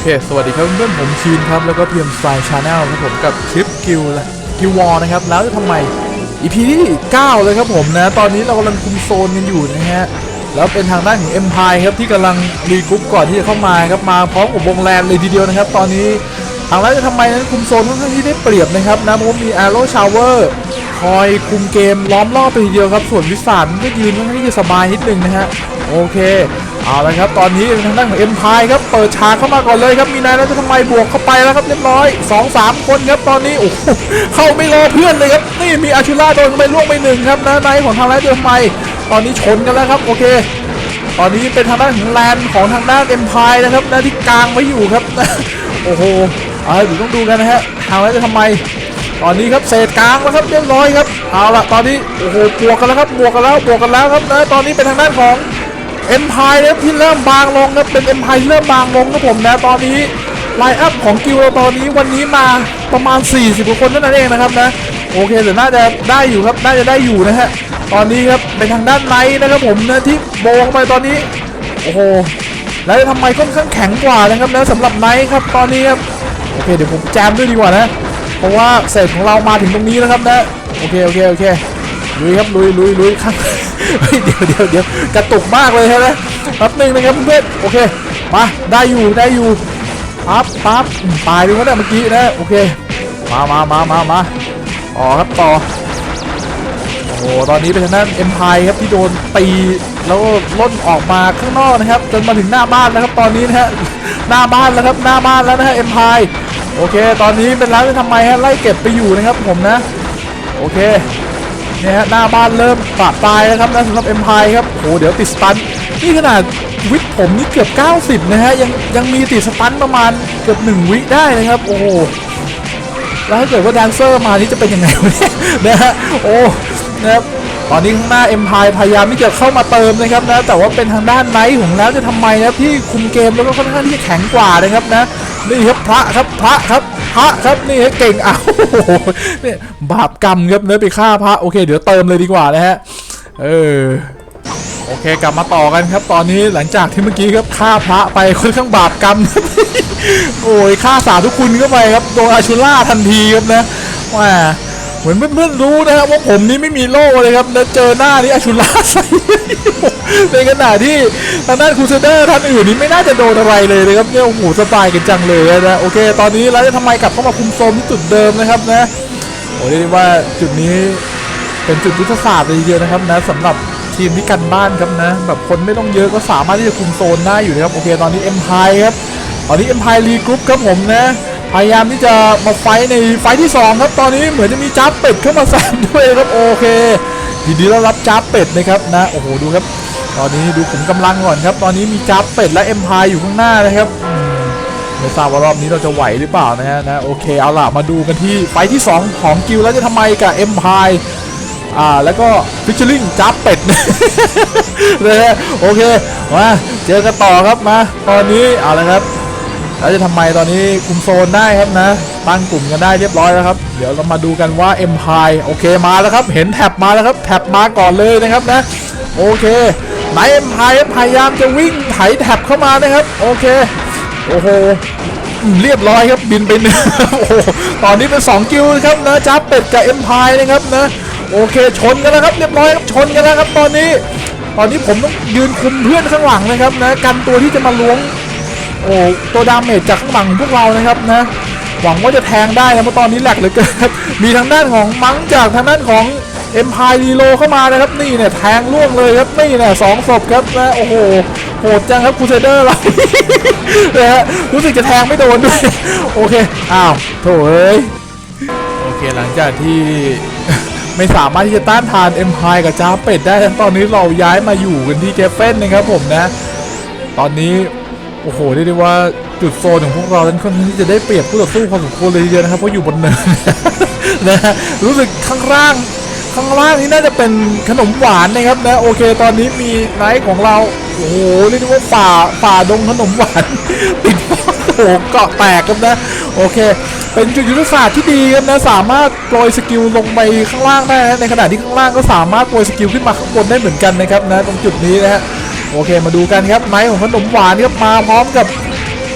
เค สวัสดีครับเพื่อนผมชีนครับ แล้วก็เพียมสไตล์ชาแนลครับผมกับคลิปกิลและกิลวอลนะครับ แล้วจะทำไม EP ที่ 9 เลยครับผมนะ ตอนนี้เรากำลังคุมโซนกันอยู่นะฮะ แล้วเป็นทางด้านของ Empire ครับที่กำลังรีกรุ๊ปก่อนที่จะเข้ามาครับมาพร้อมกับวงแลนเลยทีเดียวนะครับ ตอนนี้ทางด้านจะทำไมนั้นคุมโซนค่อนข้างที่ได้เปรียบนะครับนะเพราะว่ามี Arrow Shower คอยคุมเกมล้อมรอบไปทีเดียวครับ ส่วนวิสานก็ยืนค่อนข้างที่จะสบายนิดนึงนะฮะโอเคเอาละครับตอนนี้ทางด้านของเอ็มพายครับเปิดฉากเข้ามาก่อนเลยครับมีนายแล้วจะทำไมบวกเข้าไปแล้วครับเรียบร้อย 2 3 คนครับตอนนี้โอ้โหเข้าไม่รอเพื่อนเลยครับนี่มีอาชิล่าโดนไปล่วงไปหนึ่งครับนะนายของทางแรกจะทำไมตอนนี้ชนกันแล้วครับโอเค ตอนนี้เป็นทางด้านของแลนของทางด้านเอ็มพายนะครับนะที่กลางไว้อยู่ครับโอ้โหเอาเดี๋ยวต้องดูกันนะฮะทางแรกจะทำไม ตอนนี้ครับเศษกลางแล้วครับเรียบร้อยครับเอาละตอนนี้โอ้โหบวกกันแล้วครับบวกกันแล้วบวกกันแล้วครับนะตอนนี้เป็นทางด้านของเอ็มพายนะครับที่เริ่มบางลงครับเป็นเอ็มพายเริ่มบางลงครับผมนะตอนนี้ไลน์อัพของกิวเราตอนนี้วันนี้มาประมาณ 40กว่าคนเท่านั้นเองนะครับนะโอเคเดี๋ยวน่าจะได้อยู่ครับน่าจะได้อยู่นะฮะตอนนี้ครับเป็นทางด้านไนท์นะครับผมนะที่โบงไปตอนนี้โอ้โหแล้วทำไมค่อนข้างแข็งกว่านะครับนะสำหรับไนท์ครับตอนนี้ครับโอเคเดี๋ยวผมแจมด้วยดีกว่านะ เพราะว่าเศษของเรามาถึงตรงนี้แล้วครับนะโอเคโอเคโอเคลุยครับลุยลุยลุยครับเดี๋ยวเดี๋ยวเดี๋ยวกระตุกมากเลยใช่ไหมแป๊บหนึงนะครับเพื่อนโอเคมาได้อยู่ได้อยู่ปั๊บปั๊บตายไปแล้วเนี่ยเมื่อกี้นะโอเคมามามามามาต่อครับต่อโอ้โหตอนนี้เป็นทางด้านเอ็มพายครับที่โดนตีแล้วล่นออกมาข้างนอกนะครับ จนมาถึงหน้าบ้านแล้วครับตอนนี้นะฮะ หน้าบ้านแล้วครับหน้าบ้านแล้วนะฮะเอ็มพายโอเค ตอนนี้เป็นร้านที่ทำไมฮะไล่เก็บไปอยู่นะครับผมนะ โอเคเนี่ยฮะหน้าบ้านเริ่มปะปลายแล้วครับนะสำหรับเอ็มพายครับโอ้เดี๋ยวติดสตันนี่ขนาดวิทย์ผมนี่เกือบ 90 นะฮะยังยังมีติดสตันประมาณเกือบ1วิได้นะครับ โอ้แล้วถ้าเกิดว่าแดนเซอร์มานี่จะเป็นยังไงวะเนี่ยนะฮะโอ้นะครับ ตอนนี้ข้างหน้าเอ็มพายพยายามที่จะเข้ามาเติมนะครับนะแต่ว่าเป็นทางด้านไนท์ของแล้วจะทำไมนะที่คุมเกมแล้วก็ค่อนข้างที่จะแข็งกว่านะครับนะนี่ครับพระครับพระครับพระครับนี่เก่งอ้าวโอ้โหเนี่ยบาปกรรมครับเนื้อไปฆ่าพระโอเค เดี๋ยวเติมเลยดีกว่านะฮะเออโอเคกลับมาต่อกันครับตอนนี้หลังจากที่เมื่อกี้ครับฆ่าพระไปค่อนข้างบาปกรรมโอ้ยฆ่าสาธุคุณเข้าไปครับโดนอาชุล่าทันทีครับนะว่า เหมือนเพื่อนๆรู้นะครับว่าผมนี่ไม่มีโล่เลยครับแล้วเจอหน้านี่อาชุลาใส่ในขณะที่ทางด้านคูเซเดอร์ท่านอื่นนี่ไม่น่าจะโดนอะไรเลยนะครับเนี่ยโอ้โหสบายกันจังเลยนะโอเค ตอนนี้เราจะทำไมกลับเข้ามาคุมโซนที่จุดเดิมนะครับนะโอ้เรียกได้ว่าจุดนี้เป็นจุดยุทธศาสตร์เลยทีเดียวนะครับนะสำหรับทีมที่กันบ้านครับนะแบบคนไม่ต้องเยอะก็สามารถที่จะคุมโซนได้อยู่นะครับโอเคตอนนี้เอ็มพายครับตอนนี้เอ็มพายรีกรุ๊ปครับผมนะ พยายามที่จะมาไฟในไฟที่สองครับตอนนี้เหมือนจะมีจ้าบเป็ดเข้ามาแซมด้วยครับโอเคยินดีต้อนรับจ้าบเป็ดนะครับนะโอ้โหดูครับ ตอนนี้ดูขุมกำลังก่อนครับ ตอนนี้มีจ้าบเป็ดและเอ็มพายอยู่ข้างหน้านะครับไม่ทราบว่ารอบนี้เราจะไหวหรือเปล่านะฮะนะโอเคเอาล่ะมาดูกันที่ไฟที่สองของกิลแล้วจะทำไมกับเอ็มพายอ่าแล้วก็ฟิชเชอร์ลิงจับเป็ดนะฮะโอเคมาเจอกันต่อครับมาตอนนี้เอาละครับ แล้วจะทำไมตอนนี้คุมโซนได้ครับนะ ตั้งกลุ่มกันได้เรียบร้อยแล้วครับ เดี๋ยวเรามาดูกันว่า M พายโอเคมาแล้วครับ เห็นแท็บมาแล้วครับ แท็บมาก่อนเลยนะครับนะ โอเคไหน M พายพยายามจะวิ่งไถแท็บเข้ามานะครับ โอเค โอ้โหเรียบร้อยครับบินไปหนึ่งโอ้โหตอนนี้เป็น2กิลครับนะจ้าเป็ดกับเอ็มพายนะครับนะโอเคชนกันแล้วครับเรียบร้อยครับชนกันแล้วครับตอนนี้ ตอนนี้ผมต้องยืนคุมเพื่อนข้างหลังนะครับนะกันตัวที่จะมาล้วง โอ้ตัวดาเมจจากข้างหลังพวกเรานะครับนะหวังว่าจะแทงได้นะเพราะตอนนี้แหลกเหลือเกินมีทางด้านของมังจากทางด้านของเอ็มพายรีโลเข้ามานะครับนี่เนี่ยแทงล่วงเลยครับนี่เนี่ยสองศพครับนะโอ้โหโหดจังครับคูเซเดอร์เรานะฮะรู้สึกจะแทงไม่โดนด้วยโอเคอ้าวโถเอ้ยโอเคหลังจากที่ไม่สามารถที่จะต้านทานเอ็มพายกับจ้าเป็ดได้ตอนนี้เราย้ายมาอยู่กันที่เจฟเฟนนะครับผมนะ ตอนนี้ โอ้โหเรียกได้ว่าจุดโซนของพวกเรานั้นค่อนข้างที่จะได้เปรียบผู้ต่อสู้พอสมควรเลยทีเดียวนะครับเพราะอยู่บนเนินนะฮะรู้สึกข้างล่างข้างล่างนี่น่าจะเป็นขนมหวานนะครับนะโอเคตอนนี้มีไนท์ของเราโอ้โหเรียกได้ว่าฝ่าฝ่าดงขนมหวานติดโอ้โหเกาะแตกครับนะโอเค เป็นจุดยุทธศาสตร์ที่ดีครับนะสามารถโปรยสกิลลงไปข้างล่างได้นะในขณะที่ข้างล่างก็สามารถโปรยสกิลขึ้นมาข้างบนได้เหมือนกันนะครับนะตรงจุดนี้นะฮะ โอเคมาดูกันครับไนท์ของขนมหวานครับมาพร้อมกับ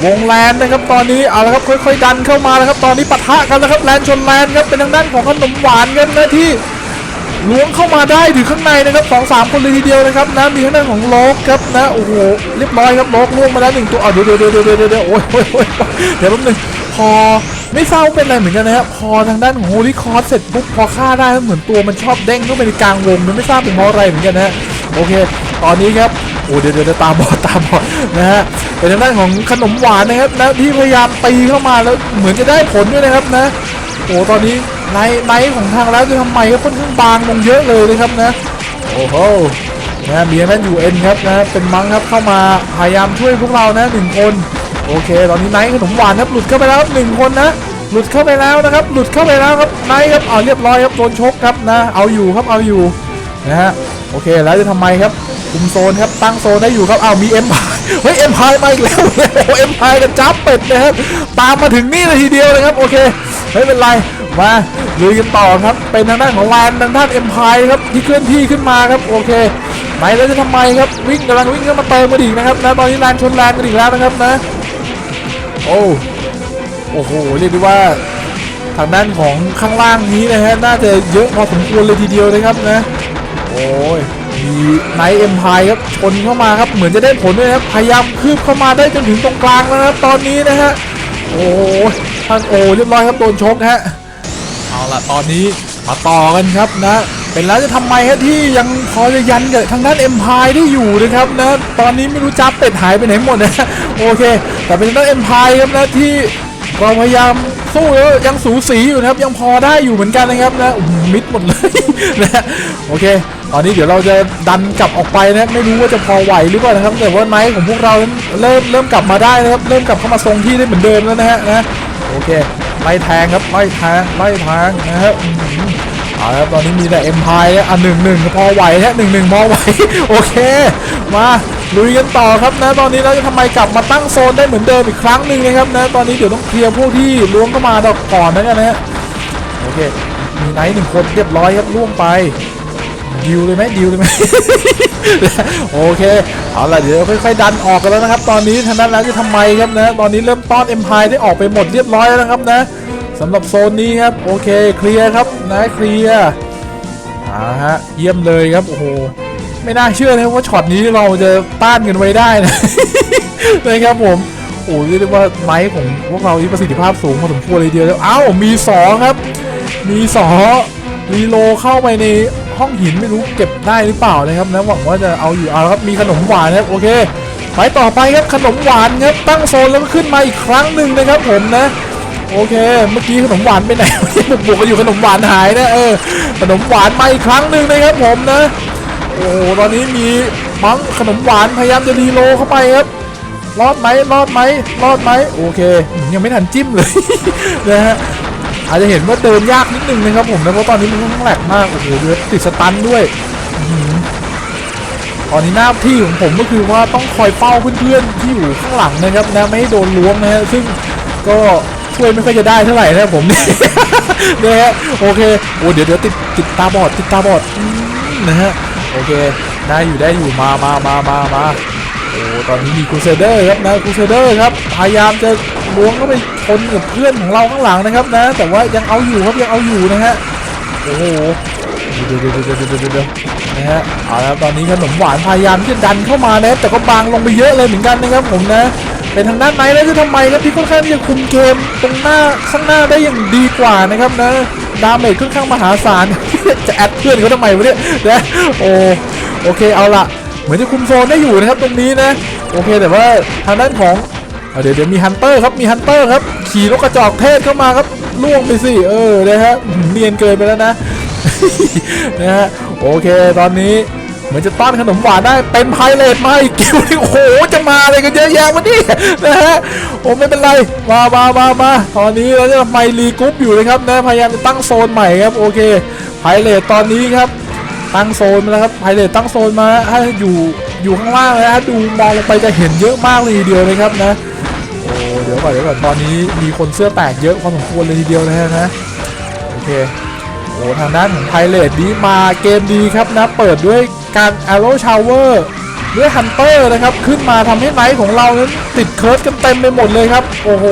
วงแลนนะครับตอนนี้เอาละครับค่อยๆดันเข้ามาแล้วครับตอนนี้ปะทะกันแล้วครับแลนชนแลนครับเป็นทางด้านของขนมหวานกันนะที่ล้วงเข้ามาได้ถึงข้างในนะครับสองสามคนเลยทีเดียวนะครับนะมีทางด้านของโลกครับนะโอ้โหเรียบร้อยครับโลกล่วงมาแล้วหนึ่งตัวอะเดี๋ยวเดี๋ยวเดี๋ยวเดี๋ยวเดี๋ยวเดี๋ยวโอ้ยโอ้ยโอ้ยเดี๋ยวแป๊บนึงพอไม่ทราบว่าเป็นอะไรเหมือนกันนะครับพอทางด้านของโฮลิคอร์สเสร็จปุ๊บพอฆ่าได้เหมือนตัวมันชอบเด้งเข้าไปในกลางวงมันไม่ทราบเป็นเพราะอะไรเหมือนกันนะโอเค ตอนนี้ครับ โอ้เดี๋ยวเดี๋ยวตาบอดตาบอดนะฮะเป็นทางด้านของขนมหวานนะครับนะที่พยายามตีเข้ามาแล้วเหมือนจะได้ผลด้วยนะครับนะโอ้ตอนนี้ไนท์ไนท์ของทางแล้วจะทำไมก็ค่อนข้างบางลงเยอะเลยนะครับนะโอ้โหนะมีนั่นอยู่เอ็นครับนะเป็นมังครับเข้ามาพยายามช่วยพวกเรานะหนึ่งคนโอเค ตอนนี้ไนท์ขนมหวานครับหลุดเข้าไปแล้วหนึ่งคนนะหลุดเข้าไปแล้วนะครับหลุดเข้าไปแล้วครับไนท์ครับเอาเรียบร้อยครับโดนชกครับนะเอาอยู่ครับเอาอยู่นะฮะ โอเคแล้วจะทำไมครับคุมโซนครับตั้งโซนได้อยู่ครับอ้าวมีเอ็มพายเฮ้ยเอ็มพายมาอีกแล้วเอ็มพายกับจับเป็ดนะครับตามมาถึงนี่เลยทีเดียวเลยครับโอเคไม่เป็นไรมาลุยกันต่อครับเป็นทางด้านของแลนทางด้านเอ็มพายครับที่เคลื่อนที่ขึ้นมาครับโอเคไหนแล้วจะทำไมครับวิ่งกำลังวิ่งเข้ามาเติมมาอีกนะครับนะตอนนี้แลนชนแลนกันอีกแล้วนะครับนะโอ้โอ้โหเรียกได้ว่าทางด้านของข้างล่างนี้นะฮะน่าจะเยอะพอสมควรเลยทีเดียวนะครับนะ โอ้ยมีไนเอ็มพายครับชนเข้ามาครับเหมือนจะได้ผลด้วยครับพยายามคืบเข้ามาได้จนถึงตรงกลางแล้วนะครับตอนนี้นะฮะโอ้ยท่านโอ้เรียบร้อยครับโดนชกฮะเอาล่ะตอนนี้มาต่อกันครับนะเป็นแล้วจะทำไมฮะที่ยังพอจะยันกับทางด้านเอ็มพายได้อยู่นะครับนะตอนนี้ไม่รู้จับเป็ดหายไปไหนหมดนะโอเค แต่เป็นด้านเอ็มพายครับนะที่เราพยายามสู้แล้วยังสูสีอยู่นะครับยังพอได้อยู่เหมือนกันนะครับนะมิดหมดเลยนะโอเค ตอนนี้เดี๋ยวเราจะดันกลับออกไปนะไม่รู้ว่าจะพอไหวหรือเปล่านะครับแต่ว่าไนท์ของพวกเราเริ่มเริ่มกลับมาได้นะครับเริ่มกลับเข้ามาทรงที่ได้เหมือนเดิมแล้วนะฮะนะโอเคไล่แทงครับไล่แทงไล่แทงนะฮะเอาละครับตอนนี้มีแต่เอ็มพายอะหนึ่งหนึ่งพอไหวฮะหนึ่งหนึ่งพอไหวโอเคมาลุยกันต่อครับนะตอนนี้เราจะทำไมกลับมาตั้งโซนได้เหมือนเดิมอีกครั้งหนึ่งนะครับนะตอนนี้เดี๋ยวต้องเคลียร์พวกที่ล้วงเข้ามาก่อนนะนะฮะโอเคมีไนท์หนึ่งคนเรียบร้อยครับล่วงไป ดิวเลยไหมดิวเลยไหม โอเค เอาล่ะเดี๋ยวค่อยๆดันออกกันแล้วนะครับ ตอนนี้ทางด้านแล้วจะทำไมครับนะ ตอนนี้เริ่มต้อนเอ็มพายได้ออกไปหมดเรียบร้อยแล้วนะครับนะสำหรับโซนนี้ครับ โอเคเคลียร์ครับนะเคลียร์อ่าฮะเยี่ยมเลยครับ โอ้โห ไม่น่าเชื่อเลยว่าช็อตนี้เราจะต้านกันไว้ได้นะนะครับผมโอ้โหเรียกว่าไม้ของพวกเราที่ประสิทธิภาพสูงพอสมควรเลยเดียวแล้วอ้าวมีสองครับ มีสอรีโลเข้าไปใน ห้องหินไม่รู้เก็บได้หรือเปล่านะครับนะหวังว่าจะเอาอยู่เอาครับมีขนมหวานนะครับโอเคไปต่อไปครับขนมหวานครับตั้งโซนแล้วก็ขึ้นมาอีกครั้งหนึ่งนะครับผมนะโอเค เมื่อกี้ขนมหวานไปไหนบุกบุกกันอยู่ขนมหวานหายนะเออขนมหวานมาอีกครั้งหนึ่งนะครับผมนะโอ้ตอนนี้มีมังขนมหวานพยายามจะรีโลเข้าไปครับรอดไหมรอดไหมรอดไหมโอเค ยังไม่ทันจิ้มเลยนะฮะ อาจจะเห็นว่าเดินยากนิดนึงนะครับผมนะเพราะตอนนี้มันค่อนข้างแหลกมากโอ้โหเดือดติดสตันด้วยอื้อหือตอนนี้หน้าที่ของผมก็คือว่าต้องคอยเฝ้าเพื่อนๆที่อยู่ข้างหลังนะครับนะไม่ให้โดนล้วงนะฮะซึ่งก็ช่วยไม่ค่อยจะได้เท่าไหร่นะครับผมนะฮะโอเคโอ้เดี๋ยวเดี๋ยวติดติดตาบอดติดตาบอดนะฮะโอเคได้อยู่ได้อยู่มามามามามา โอ้ตอนนี้มีคูเซเดอร์ครับนะคูเซเดอร์ครับพยายามจะล้วงเข้าไปชนกับเพื่อนของเราข้างหลังนะครับนะ แต่ว่ายังเอาอยู่ครับยังเอาอยู่นะฮะโอ้โหเดี๋ยวเดี๋ยวเดี๋ยวเดี๋ยวเดี๋ยวเดี๋ยวนะฮะเอาละครับตอนนี้ขนมหวานพยายามที่จะดันเข้ามานะแต่ก็บางลงไปเยอะเลยเหมือนกันนะครับผมนะเป็นทางด้านไหนแล้วจะทำไมครับที่ค่อนข้างที่จะคุมเกมตรงหน้าข้างหน้าได้อย่างดีกว่านะครับนะดาเมจค่อนข้างมหาศาลจะแอดเพื่อนเขาทำไมวะเนี่ยนะโอ้โอเคเอาละ เหมือนจะคุมโซนได้อยู่นะครับตรงนี้นะ โอเคแต่ว่าทางด้านของเอเดี๋ยวเดี๋ยวมีฮันเตอร์ครับมีฮันเตอร์ครับขี่นกกระจอกเทศเข้ามาครับล่วงไปสิเออนะฮะเนียนเกินไปแล้วนะนะฮะโอเคตอนนี้เหมือนจะต้อนขนมหวานได้เป็นไพเรตมาอีกเกี่ยวนี่โอ้โหจะมาอะไรกันเยอะแยะวะนี่นะฮะโอ้ไม่เป็นไรมามามามาตอนนี้เราจะไมรีกรุ๊ปอยู่นะครับนะพยายามจะตั้งโซนใหม่ครับโอเคไพเรตตอนนี้ครับ ตั้งโซนมาแล้วครับไพเรตตั้งโซนมาถ้าอยู่อยู่ข้างล่างนะฮะดูมองลงไปจะเห็นเยอะมากเลยทีเดียวนะครับนะโอ้เดี๋ยวก่อนเดี๋ยวก่อนตอนนี้มีคนเสื้อแตกเยอะพอสมควรเลยทีเดียวนะฮะนะโอเคโอ้ทางด้านของไพเรตนี้มาเกมดีครับนะเปิดด้วยการ Arrow Shower ด้วยฮันเตอร์นะครับ ขึ้นมาทำให้ไนท์ของเรานั้นติดเคิร์สกันเต็มไปหมดเลยครับ โอ้โห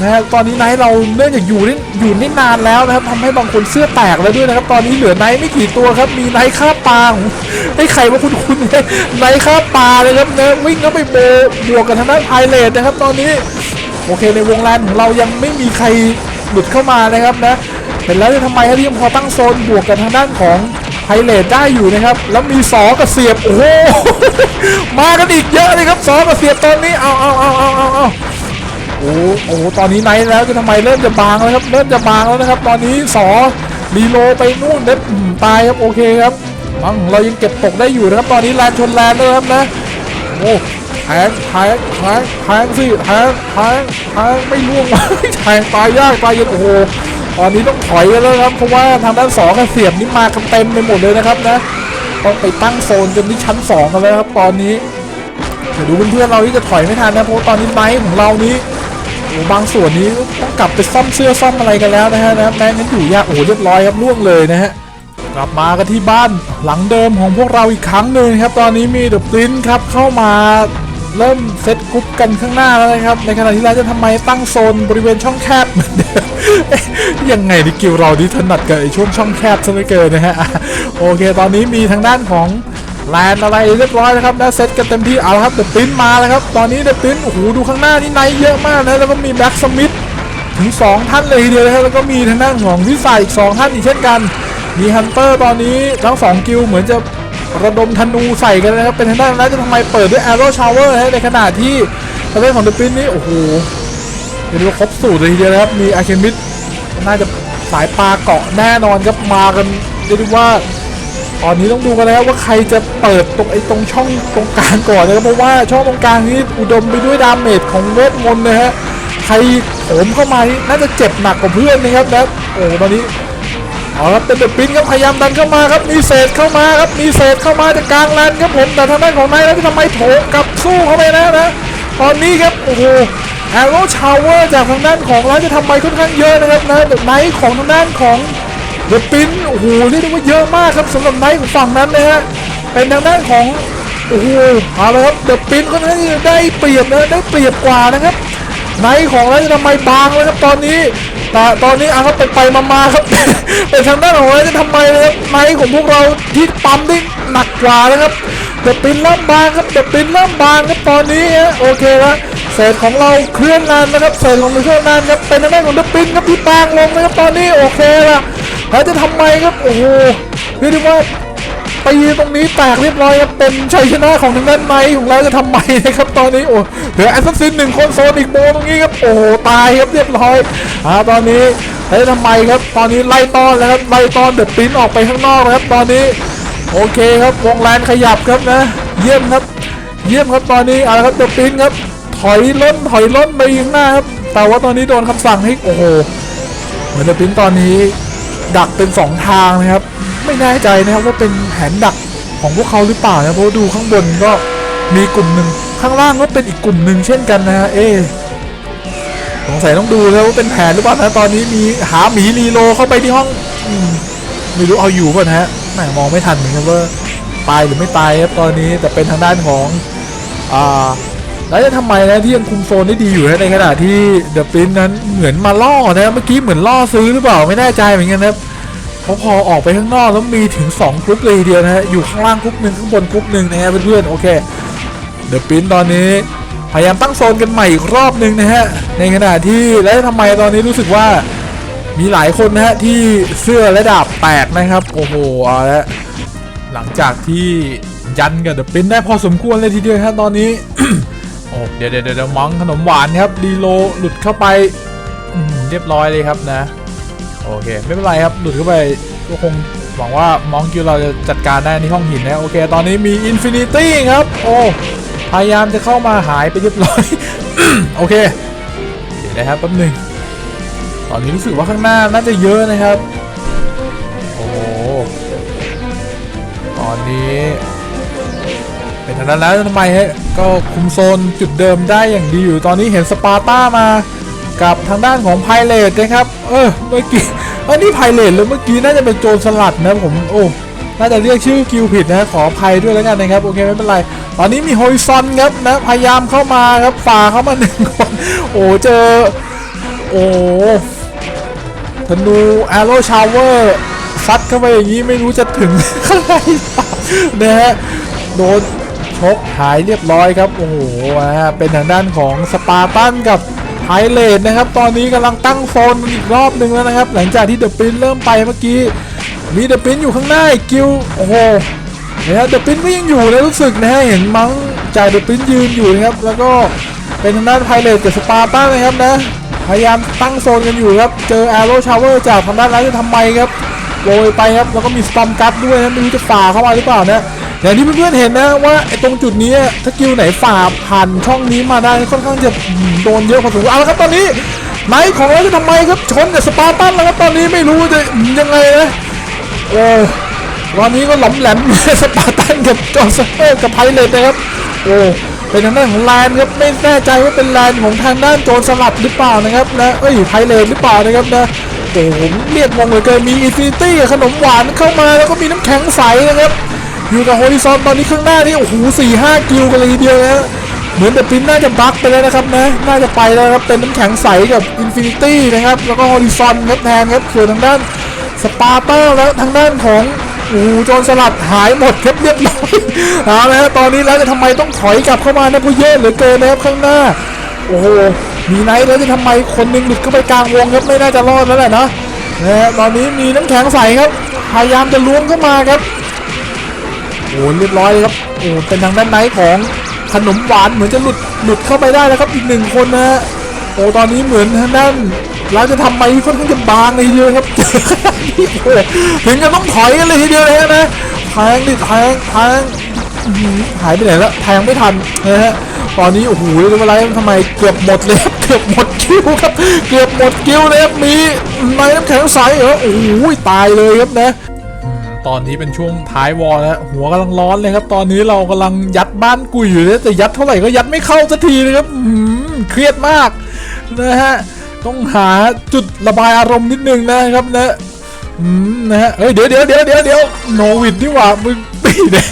นะฮะตอนนี้ไนท์เราเนื่องจากอยู่นี่อยู่นี่นานแล้วนะครับทำให้บางคนเสื้อแตกแล้วด้วยนะครับ ตอนนี้เหลือไนท์ไม่กี่ตัวครับ มีไนท์ฆ่าปลาของไอ้ไข่าคุณคุณเนไนท์ฆ่าปลาเลยครับนะวิ่งเข้าไปโบบวกกับทางด้านไพเรตนะครับ ตอนนี้โอเคในวงแลนของเรายังไม่มีใครหลุดเข้ามานะครับนะเห็นแล้วเนี่ยทำไมครับที่ยังพอตั้งโซนบวกกันทางด้านของไพเรตได้อยู่นะครับ แล้วมีสอกับเสียบโอ้โหมากันอีกเยอะเลยครับสอกับเสียบตอนนี้เอาเอาเอาเอาเอาเอา โอ้โอ้ตอนนี้ไนท์แล้วจะทำไมเริ่มจะบางแล้วครับ เริ่มจะบางแล้วนะครับ ตอนนี้สอรีโลไปนู่นเด็ดตายครับโอเคครับบังเรายังเก็บตกได้อยู่นะครับ ตอนนี้แลนชนแลนด้วยครับนะโอ้แทงแทงแทงแทงสิแทงแทงแทงไม่ล่วงแทงตายยากตายเย็นโอ้โหตอนนี้ต้องถอยกันแล้วครับเพราะว่าทางด้านสองเสียบนี่มากันเต็มไปหมดเลยนะครับนะต้องไปตั้งโซนจนที่ชั้นสองกันแล้วครับตอนนี้เดี๋ยวดูเพื่อนๆเราที่จะถอยไม่ทันนะเพราะตอนนี้ไม้ของเรานี้ อ้บางส่วนนี้ต้องกลับไปซ่อมเสื้อซ่อมอะไรกันแล้วนะฮะนะแม้งั้นอยู่ยากโอ้เรียบร้อยครับล่วงเลยนะฮะกลับมากันที่บ้านหลังเดิมของพวกเราอีกครั้งหนึ่งครับ ตอนนี้มีเดอะปรินครับเข้ามาเริ่มเซตกรุ๊ปกันข้างหน้าแล้วนะครับ ในขณะที่เราจะทำไมตั้งโซนบริเวณช่องแคบเหมือนเดิมยังไงดิกิวเราที่ถนัดกับไอ้ช่วงช่องแคบซะเหลือเกินนะฮะโอเค ตอนนี้มีทางด้านของ แลนอะไรเรียบร้อยแล้วครับนะเซตกันเต็มที่เอาละครับเดอะปรินมาแล้วครับตอนนี้เดอะปรินโอ้โหดูข้างหน้านี่ไนท์เยอะมากนะแล้วก็มีแบ็กสมิธถึง 2 ท่านเลยทีเดียวนะครับแล้วก็มีทางด้านของวิสัยอีก 2 ท่านอีกเช่นกัน มีฮันเตอร์ตอนนี้ทั้ง 2 กิลเหมือนจะระดมธนูใส่กันนะครับเป็นทางด้านนั้นจะทำไมเปิดด้วย Arrow Shower นะในขณะที่ทางด้านของเดอะปินนี่โอ้โหเรียว่าครบสูตรเลยทีเดียวนะครับมีอาเคมิดน่าจะสายปลาเกาะแน่นอนครับมากันเรียกว่า ตอนนี้ต้องดูกันแล้วว่าใครจะเปิดตรงไอ้ตรงช่องตรงกลางก่อนนะครับเพราะว่าช่องตรงกลางนี้อุดมไปด้วยดาเมจของเวทมนต์นะฮะใครโถมเข้ามาน่าจะเจ็บหนักกว่าเพื่อนนะครับนะโอ้ตอนนี้เอาครับเป็นเดอะปินครับพยายามดันเข้ามาครับมีเศษเข้ามาครับมีเศษเข้ามาจากกลางแลนครับผมแต่ทางด้านของนายแล้วทำไมโถมกับสู้เข้าไปแล้วนะตอนนี้ครับโอ้โหแอโร่ชาวเวอร์จากทางด้านของร้านจะทำไมค่อนข้างเยอะนะครับนะเดอะไนท์ของทางด้านของ เดอะปินโอ้โหเรียกได้ว่าเยอะมากครับสำหรับไนท์ของฝั่งนั้นนะฮะเป็นทางด้านของโอ้โหเอาละครับเดอะปินค่อนข้างที่จะได้เปรียบนะได้เปรียบกว่านะครับไนท์ของเราจะทำไมบางแล้วครับตอนนี้ แต่ตอนนี้เอาครับไปไปมามาครับเป็นทางด้านของเราจะทำไมนะครับไนท์ของพวกเราที่ปั๊มได้หนักกว่านะครับเดอะปินเริ่มบางครับเดอะปินเริ่มบางครับตอนนี้ฮะโอเคแล้วเศษของเราเคลื่อนนานนะครับเศษของเราเคลื่อนนานครับเป็นทางด้านของเดอะปินครับที่บางลงนะครับตอนนี้โอเคละ แล้วจะทำไมครับโอ้โหเรียกได้ว่าไปยืนตรงนี้แตกเรียบร้อยครับเป็นชัยชนะของทางด้านไม้ของเราจะทำไมนะครับตอนนี้โอ้เหลือแอสซัสซินหนึ่งคนโซนอีกโบตรงนี้ครับโอ้โหตายครับเรียบร้อยอ่าตอนนี้แล้วจะทำไมครับ ตอนนี้ไล่ต้อนแล้วครับไล่ต้อนเดอะปรินออกไปข้างนอกนะครับตอนนี้โอเคครับวงแลนขยับครับนะ เยี่ยมครับ เยี่ยมครับตอนนี้อาละครับเดอะปรินครับ ถอยล้นถอยล้นไปข้างหน้าครับแต่ว่าตอนนี้โดนคำสั่งให้โอ้โหเหมือนเดอะปรินตอนนี้ ดักเป็นสองทางนะครับ ไม่แน่ใจนะครับว่าเป็นแผนดักของพวกเขาหรือเปล่านะเพราะว่าดูข้างบนก็มีกลุ่มหนึ่งข้างล่างก็เป็นอีกกลุ่มหนึ่งเช่นกันนะฮะเอ๊สงสัยต้องดูแล้วว่าเป็นแผนหรือเปล่านะตอนนี้มีหาหมีรีโลเข้าไปที่ห้องอมไม่รู้เอาอยู่ป่ะนะฮะแหมมองไม่ทันเหมือนกันว่าตายหรือไม่ตายครับตอนนี้แต่เป็นทางด้านของอ่า แล้วจะทำไมนะที่ยังคุมโซนได้ดีอยู่นะในขณะที่เดอะปรินนั้นเหมือนมาล่อนะเมื่อกี้เหมือนล่อซื้อหรือเปล่าไม่แน่ใจเหมือนกันนะเพราะพอออกไปข้างนอกแล้วมีถึง2กรุ๊ปเลยเดียวนะฮะอยู่ข้างล่างกรุ๊ปหนึ่งข้างบนกรุ๊ปหนึ่งนะฮะเพื่อนๆโอเคเดอะปรินตอนนี้พยายามตั้งโซนกันใหม่อีกรอบหนึ่งนะฮะในขณะที่แล้วทำไมตอนนี้รู้สึกว่ามีหลายคนนะฮะที่เสื้อและดาบแตกนะครับโอ้โหเอาละหลังจากที่ยันกับเดอะปินได้พอสมควรเลยทีเดียวครับตอนนี้ โอ้เดี๋ยวเดี๋ยวเดี๋ยวมังขนมหวานครับดีโลหลุดเข้าไปเรียบร้อยเลยครับนะโอเคไม่เป็นไรครับหลุดเข้าไปก็คงหวังว่ามองคิวเราจะจัดการได้ในห้องหินนะโอเค ตอนนี้มีอินฟินิตี้ครับโอ้พยายามจะเข้ามาหายไปเรียบร้อยโอเคเดี๋ยวนะครับแป๊บหนึ่งตอนนี้รู้สึกว่าข้างหน้าน่าจะเยอะนะครับโอ้ตอนนี้ เป็นทางนั้นแล้วทำไมฮะก็คุมโซนจุดเดิมได้อย่างดีอยู่ตอนนี้เห็นสปาร์ต้ามากับทางด้านของไพเรตนะครับ เออเมื่อกี้อันนี้ไพเรตแล้วเมื่อกี้น่าจะเป็นโจรสลัดนะผมโอ้น่าจะเรียกชื่อกิวผิดนะขออภัยด้วยแล้วกันนะครับโอเคไม่เป็นไรตอนนี้มีโฮยซอนครับนะพยายามเข้ามาครับฝ่าเข้ามาหนึ่งคนโอ้เจอโอ้ธนูแอโร่ชาวเวอร์ซัดเข้าไปอย่างนี้ไม่รู้จะถึงข้างในหร่นะฮะโดน ชกหายเรียบร้อยครับ โอ้โหนะฮะเป็นทางด้านของสปาร์ตันกับไพเรตนะครับ ตอนนี้กำลังตั้งโซนอีกรอบหนึ่งแล้วนะครับ หลังจากที่เดอะปรินเริ่มไปเมื่อกี้ มีเดอะปรินอยู่ข้างหน้ากิวโอ้โหนะฮะเดอะปรินก็ยังอยู่นะรู้สึกนะฮะเห็นมั้งจ่ายเดอะปรินยืนอยู่นะครับ แล้วก็เป็นทางด้านไพเรตกับสปาร์ตันนะครับนะพยายามตั้งโซนกันอยู่ครับ เจอแอโร่ชาวเวอร์จากทางด้านร้านจะทำไมครับโรยไปครับ แล้วก็มีสตอมกัดด้วยนะไม่รู้จะฝ่าเข้ามาหรือเปล่านะ อย่างที่เพื่อนๆเห็นนะว่าไอ้ตรงจุดนี้ถ้ากิวไหนฝ่าผ่านช่องนี้มาได้ค่อนข้างจะโดนเยอะพอสมควรเอาละครับตอนนี้ไนท์ของเราจะทำไมครับชนกับสปาร์ตันแล้วครับตอนนี้ไม่รู้จะยังไงนะเออตอนนี้ก็หลอมแหลมสปาร์ตันกับจอร์เซอร์กับไพเรตนะครับโอ้เป็นทางด้านของแลนครับไม่แน่ใจว่าเป็นแลนของทางด้านโจรสลัดหรือเปล่านะครับนะเอ้ยไพเรตหรือเปล่านะครับนะโอ้ผมเรียกงงเลือเกินมีอินฟินิตี้ขนมหวานเข้ามาแล้วก็มีน้ำแข็งใสนะครับ อยู่กับโฮลิซอนตอนนี้ข้างหน้านี่โอ้โหสี่ห้ากิลกันเลยทีเดียวนะเหมือนแต่ปินน่าจะบักไปแล้วนะครับนะ น่าจะไปแล้วครับเป็นน้ำแข็งใสกับอินฟินิตี้นะครับ แล้วก็โฮลิซอนครับแทนครับส่วนทางด้านสปาร์เตอร์แล้วทางด้านของโอ้โหจรสลัดหายหมดครับเรียบร้อยเอาละฮะตอนนี้แล้วจะทำไมต้องถอยกลับเข้ามานะเพราะเยอะเหลือเกินนะครับข้างหน้า โอ้โหมีไนท์แล้วจะทำไมคนหนึงหลุดเข้าไปกลางวงครับไม่น่าจะรอดแล้วแหละนะนะตอนนี้มีน้ำแข็งใสครับ พยายามจะล้วงเข้ามาครับ โอ้เรียบร้อยเลยครับโอ้เป็นทางด้านไหนของขนมหวานเหมือนจะหลุดหลุดเข้าไปได้แล้วครับอีกหนึ่งคนนะฮะโอ้ตอนนี้เหมือนทางด้านเราจะทำไมค่อนข้างจะบางเลยทีเดียวครับถึงจะต้องถอยกันเลยทีเดียวเลยนะแทงดิแทงแทงหายไปไหนแล้วแทงไม่ทันนะฮะตอนนี้โอ้โหเรียกว่าไรทำไมเกือบหมดเลยครับเกือบหมดคิวครับเกือบหมดคิวเลยครับมีไม้น้ำแข็งใสเหรอโอ้โหตายเลยครับนะ ตอนนี้เป็นช่วงท้ายวอลแล้วหัวกำลังร้อนเลยครับ ตอนนี้เรากำลังยัดบ้านกุยอยู่เลยแต่ยัดเท่าไหร่ก็ยัดไม่เข้าสักทีเลยครับอื้อหือเครียดมากนะฮะต้องหาจุดระบายอารมณ์นิดนึงนะครับนะอืมนะฮะเฮ้ยเดี๋ยวเดี๋ยวเดี๋ยวเดี๋ยวเดี๋ยวโนวิดนี่หว่ามึงปีเนี่ย